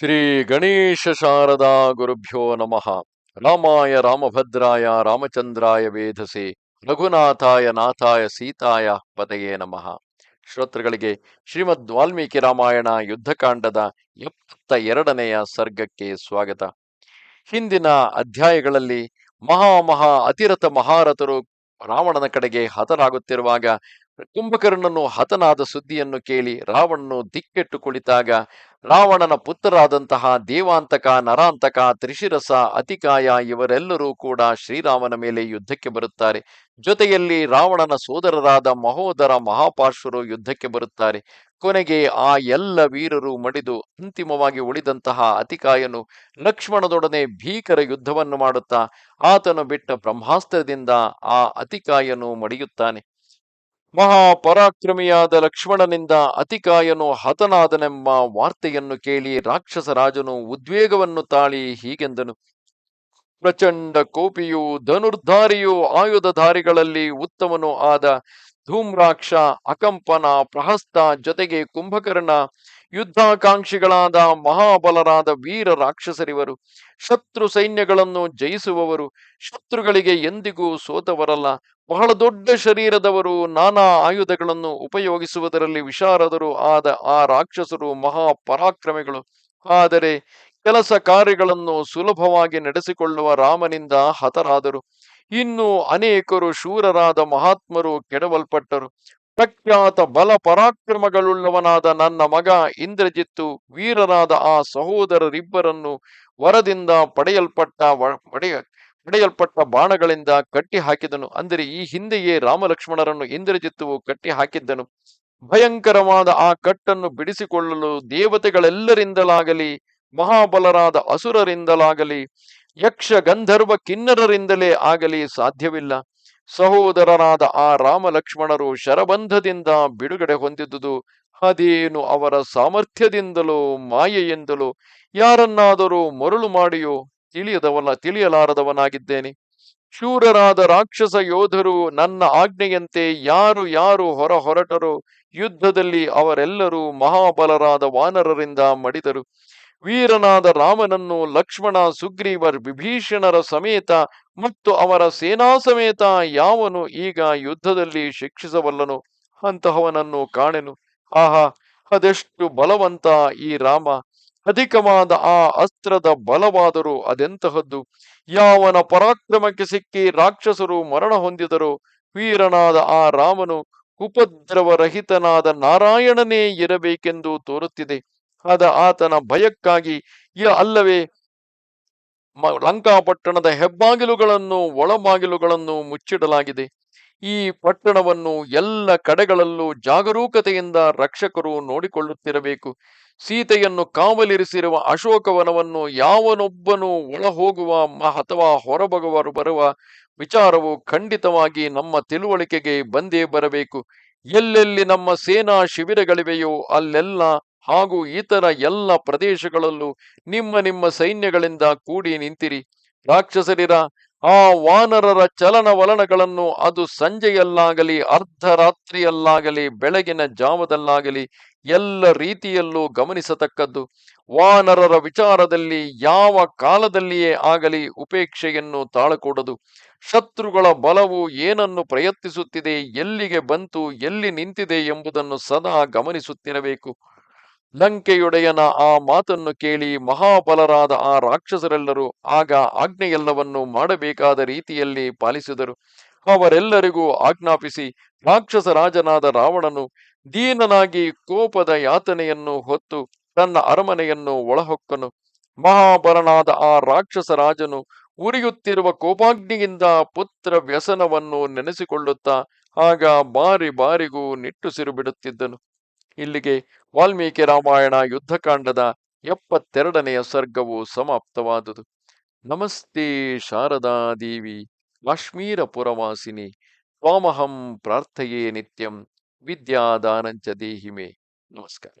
ಶ್ರೀ ಗಣೇಶ ಶಾರದಾ ಗುರುಭ್ಯೋ ನಮಃ. ರಾಮಾಯ ರಾಮಭದ್ರಾಯ ರಾಮಚಂದ್ರಾಯ ವೇಧಸೆ ರಘುನಾಥಾಯ ನಾಥಾಯ ಸೀತಾಯ ಪದಯೇ ನಮಃ. ಶ್ರೋತೃಗಳಿಗೆ ಶ್ರೀಮದ್ ವಾಲ್ಮೀಕಿ ರಾಮಾಯಣ ಯುದ್ಧಕಾಂಡದ ಎಪ್ಪತ್ತ ಎರಡನೆಯ ಸರ್ಗಕ್ಕೆ ಸ್ವಾಗತ. ಹಿಂದಿನ ಅಧ್ಯಾಯಗಳಲ್ಲಿ ಮಹಾ ಮಹಾ ಅತಿರಥ ಮಹಾರಥರು ರಾವಣನ ಕಡೆಗೆ ಹತರಾಗುತ್ತಿರುವಾಗ ಕುಂಭಕರ್ಣನು ಹತನಾದ ಸುದ್ದಿಯನ್ನು ಕೇಳಿ ರಾವಣನು ದಿಕ್ಕೆಟ್ಟು ಕುಳಿತಾಗ ರಾವಣನ ಪುತ್ರರಾದಂತಹ ದೇವಾಂತಕ, ನರಾಂತಕ, ತ್ರಿಶಿರಸ, ಅತಿಕಾಯ ಇವರೆಲ್ಲರೂ ಕೂಡ ಶ್ರೀರಾಮನ ಮೇಲೆ ಯುದ್ಧಕ್ಕೆ ಬರುತ್ತಾರೆ. ಜೊತೆಯಲ್ಲಿ ರಾವಣನ ಸೋದರರಾದ ಮಹೋದರ ಮಹಾಪಾರ್ಶ್ವರು ಯುದ್ಧಕ್ಕೆ ಬರುತ್ತಾರೆ. ಕೊನೆಗೆ ಆ ಎಲ್ಲ ವೀರರು ಮಡಿದು ಅಂತಿಮವಾಗಿ ಉಳಿದಂತಹ ಅತಿಕಾಯನು ಲಕ್ಷ್ಮಣದೊಡನೆ ಭೀಕರ ಯುದ್ಧವನ್ನು ಮಾಡುತ್ತಾ, ಆತನು ಬಿಟ್ಟ ಬ್ರಹ್ಮಾಸ್ತ್ರದಿಂದ ಆ ಅತಿಕಾಯನು ಮಡಿಯುತ್ತಾನೆ. ಮಹಾಪರಾಕ್ರಮಿಯಾದ ಲಕ್ಷ್ಮಣನಿಂದ ಅತಿಕಾಯನು ಹತನಾದನೆಂಬ ವಾರ್ತೆಯನ್ನು ಕೇಳಿ ರಾಕ್ಷಸ ರಾಜನು ಉದ್ವೇಗವನ್ನು ತಾಳಿ ಹೀಗೆಂದನು. ಪ್ರಚಂಡ ಕೋಪಿಯು ಧನುರ್ಧಾರಿಯು ಆಯುಧಧಾರಿಗಳಲ್ಲಿ ಉತ್ತಮನು ಆದ ಧೂಮ್ರಾಕ್ಷ, ಅಕಂಪನ, ಪ್ರಹಸ್ತ ಜೊತೆಗೆ ಕುಂಭಕರ್ಣ ಯುದ್ಧಾಕಾಂಕ್ಷಿಗಳಾದ ಮಹಾಬಲರಾದ ವೀರ ರಾಕ್ಷಸರಿವರು, ಶತ್ರು ಸೈನ್ಯಗಳನ್ನು ಜಯಿಸುವವರು, ಶತ್ರುಗಳಿಗೆ ಎಂದಿಗೂ ಸೋತವರಲ್ಲ. ಬಹಳ ದೊಡ್ಡ ಶರೀರದವರು ನಾನಾ ಆಯುಧಗಳನ್ನು ಉಪಯೋಗಿಸುವುದರಲ್ಲಿ ವಿಶಾರದರು ಆದ ಆ ರಾಕ್ಷಸರು ಮಹಾ ಪರಾಕ್ರಮಿಗಳು ಆದರೆ ಕೆಲಸ ಕಾರ್ಯಗಳನ್ನು ಸುಲಭವಾಗಿ ನಡೆಸಿಕೊಳ್ಳುವ ರಾಮನಿಂದ ಹತರಾದರು. ಇನ್ನು ಅನೇಕರು ಶೂರರಾದ ಮಹಾತ್ಮರು ಕೆಡವಲ್ಪಟ್ಟರು. ಪ್ರಖ್ಯಾತ ಬಲ ಪರಾಕ್ರಮಗಳುಳ್ಳವನಾದ ನನ್ನ ಮಗ ಇಂದ್ರಜಿತ್ತು ವೀರರಾದ ಆ ಸಹೋದರರಿಬ್ಬರನ್ನು ವರದಿಂದ ಪಡೆಯಲ್ಪಟ್ಟ ಪಡೆಯ ಪಡೆಯಲ್ಪಟ್ಟ ಬಾಣಗಳಿಂದ ಕಟ್ಟಿ ಹಾಕಿದನು ಅಂದರೆ ಈ ಹಿಂದೆಯೇ ರಾಮಲಕ್ಷ್ಮಣರನ್ನು ಇಂದ್ರಜಿತ್ತುವು ಕಟ್ಟಿ ಹಾಕಿದ್ದನು ಭಯಂಕರವಾದ ಆ ಕಟ್ಟನ್ನು ಬಿಡಿಸಿಕೊಳ್ಳಲು ದೇವತೆಗಳೆಲ್ಲರಿಂದಲಾಗಲಿ, ಮಹಾಬಲರಾದ ಅಸುರರಿಂದಲಾಗಲಿ, ಯಕ್ಷ ಗಂಧರ್ವ ಕಿನ್ನರರಿಂದಲೇ ಆಗಲಿ ಸಾಧ್ಯವಿಲ್ಲ. ಸಹೋದರರಾದ ಆ ರಾಮ ಲಕ್ಷ್ಮಣರು ಶರಬಂಧದಿಂದ ಬಿಡುಗಡೆ ಹೊಂದಿದ್ದುದು ಅದೇನು ಅವರ ಸಾಮರ್ಥ್ಯದಿಂದಲೋ ಮಾಯೆಯಿಂದಲೋ ಯಾರನ್ನಾದರೂ ಮರಳು ಮಾಡಿಯೋ ತಿಳಿಯದವನ ತಿಳಿಯಲಾರದವನಾಗಿದ್ದೇನೆ. ಶೂರರಾದ ರಾಕ್ಷಸ ಯೋಧರು ನನ್ನ ಆಜ್ಞೆಯಂತೆ ಯಾರು ಯಾರು ಹೊರ ಹೊರಟರೋ ಯುದ್ಧದಲ್ಲಿ ಅವರೆಲ್ಲರೂ ಮಹಾಬಲರಾದ ವಾನರರಿಂದ ಮಡಿದರು. ವೀರನಾದ ರಾಮನನ್ನು ಲಕ್ಷ್ಮಣ, ಸುಗ್ರೀವರ್, ವಿಭೀಷಣರ ಸಮೇತ ಮತ್ತು ಅವರ ಸೇನಾ ಸಮೇತ ಯಾವನು ಈಗ ಯುದ್ಧದಲ್ಲಿ ಶಿಕ್ಷಿಸಬಲ್ಲನು? ಅಂತಹವನನ್ನು ಕಾಣೆನು. ಆಹಾ, ಅದೆಷ್ಟು ಬಲವಂತ ಈ ರಾಮ. ಅಧಿಕವಾದ ಆ ಅಸ್ತ್ರದ ಬಲವಾದರೂ ಅದೆಂತಹದ್ದು? ಯಾವನ ಪರಾಕ್ರಮಕ್ಕೆ ಸಿಕ್ಕಿ ರಾಕ್ಷಸರು ಮರಣ ಹೊಂದಿದರು? ವೀರನಾದ ಆ ರಾಮನು ಉಪದ್ರವರಹಿತನಾದ ನಾರಾಯಣನೇ ಇರಬೇಕೆಂದು ತೋರುತ್ತಿದೆ. ಅದ ಆತನ ಭಯಕ್ಕಾಗಿ ಅಲ್ಲವೇ ಲಂಕಾಪಟ್ಟಣದ ಹೆಬ್ಬಾಗಿಲುಗಳನ್ನು ಒಳಬಾಗಿಲುಗಳನ್ನು ಮುಚ್ಚಿಡಲಾಗಿದೆ. ಈ ಪಟ್ಟಣವನ್ನು ಎಲ್ಲ ಕಡೆಗಳಲ್ಲೂ ಜಾಗರೂಕತೆಯಿಂದ ರಕ್ಷಕರು ನೋಡಿಕೊಳ್ಳುತ್ತಿರಬೇಕು. ಸೀತೆಯನ್ನು ಕಾವಲಿರಿಸಿರುವ ಅಶೋಕವನವನ್ನು ಯಾವನೊಬ್ಬನು ಒಳ ಹೋಗುವ ಅಥವಾ ಹೊರಬಗುವರು ಬರುವ ವಿಚಾರವು ಖಂಡಿತವಾಗಿ ನಮ್ಮ ತಿಳುವಳಿಕೆಗೆ ಬಂದೇ ಬರಬೇಕು. ಎಲ್ಲೆಲ್ಲಿ ನಮ್ಮ ಸೇನಾ ಶಿಬಿರಗಳಿವೆಯೋ ಅಲ್ಲೆಲ್ಲ ಹಾಗೂ ಇತರ ಎಲ್ಲ ಪ್ರದೇಶಗಳಲ್ಲೂ ನಿಮ್ಮ ನಿಮ್ಮ ಸೈನ್ಯಗಳಿಂದ ಕೂಡಿ ನಿಂತಿರಿ. ರಾಕ್ಷಸರಿರ, ಆ ವಾನರರ ಚಲನವಲನಗಳನ್ನು ಅದು ಸಂಜೆಯಲ್ಲಾಗಲಿ, ಅರ್ಧರಾತ್ರಿಯಲ್ಲಾಗಲಿ, ಬೆಳಗಿನ ಜಾವದಲ್ಲಾಗಲಿ, ಎಲ್ಲ ರೀತಿಯಲ್ಲೂ ಗಮನಿಸತಕ್ಕದ್ದು. ವಾನರರ ವಿಚಾರದಲ್ಲಿ ಯಾವ ಕಾಲದಲ್ಲಿಯೇ ಆಗಲಿ ಉಪೇಕ್ಷೆಯನ್ನು ತಾಳಕೂಡದು. ಶತ್ರುಗಳ ಬಲವು ಏನನ್ನು ಪ್ರಯತ್ನಿಸುತ್ತಿದೆ, ಎಲ್ಲಿಗೆ ಬಂತು, ಎಲ್ಲಿ ನಿಂತಿದೆ ಎಂಬುದನ್ನು ಸದಾ ಗಮನಿಸುತ್ತಿರಬೇಕು. ಲಂಕೆಯೊಡೆಯನ ಆ ಮಾತನ್ನು ಕೇಳಿ ಮಹಾಬಲರಾದ ಆ ರಾಕ್ಷಸರೆಲ್ಲರೂ ಆಗ ಆಜ್ಞೆಯೆಲ್ಲವನ್ನೂ ಮಾಡಬೇಕಾದ ರೀತಿಯಲ್ಲಿ ಪಾಲಿಸಿದರು. ಅವರೆಲ್ಲರಿಗೂ ಆಜ್ಞಾಪಿಸಿ ರಾಕ್ಷಸ ರಾಜನಾದ ರಾವಣನು ದೀನನಾಗಿ ಕೋಪದ ಯಾತನೆಯನ್ನು ಹೊತ್ತು ತನ್ನ ಅರಮನೆಯನ್ನು ಒಳಹೊಕ್ಕನು. ಮಹಾಬಲನಾದ ಆ ರಾಕ್ಷಸ ರಾಜನು ಉರಿಯುತ್ತಿರುವ ಕೋಪಾಗ್ನಿಯಿಂದ ಪುತ್ರ ವ್ಯಸನವನ್ನು ನೆನೆಸಿಕೊಳ್ಳುತ್ತಾ ಆಗ ಬಾರಿ ಬಾರಿಗೂ ನಿಟ್ಟುಸಿರು ಬಿಡುತ್ತಿದ್ದನು. ಇಲ್ಲಿಗೆ ವಾಲ್ಮೀಕಿ ರಾಮಾಯಣ ಯುದ್ಧಕಾಂಡದ ಎಪ್ಪತ್ತೆರಡನೆಯ ಸರ್ಗವು ಸಮಾಪ್ತವಾದುದು. ನಮಸ್ತೆ ಶಾರದಾ ದೇವಿ ಕಾಶ್ಮೀರ ಪುರವಾಸಿನಿ ತ್ವಾಮಹಂ ಪ್ರಾರ್ಥಯೇ ನಿತ್ಯಂ, ವಿದ್ಯಾದಾನಂಚ ದೇಹಿಮೆ. ನಮಸ್ಕಾರ.